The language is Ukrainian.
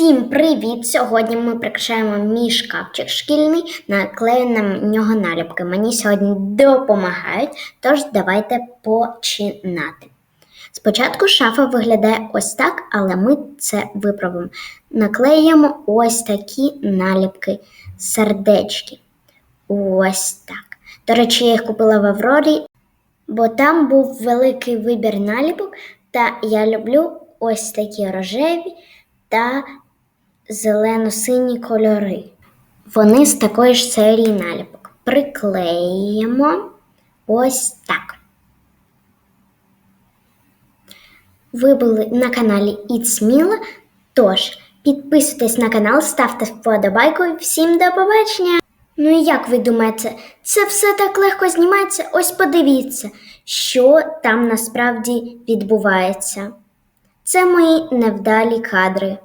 Всім привіт! Сьогодні ми прикрашаємо мій шкафчик шкільний, наклею на нього наліпки. Мені сьогодні допомагають, тож давайте починати. Спочатку шафа виглядає ось так, але ми це виправимо. Наклеїмо ось такі наліпки, сердечки. Ось так. До речі, я їх купила в Аврорі, бо там був великий вибір наліпок, та я люблю ось такі рожеві та зелено-сині кольори. Вони з такої ж серії наліпок. Приклеїмо ось так. Ви були на каналі Mila, тож підписуйтесь на канал, ставте вподобайку всім до побачення! Ну і як ви думаєте, це все так легко знімається? Ось подивіться, що там насправді відбувається. Це мої невдалі кадри.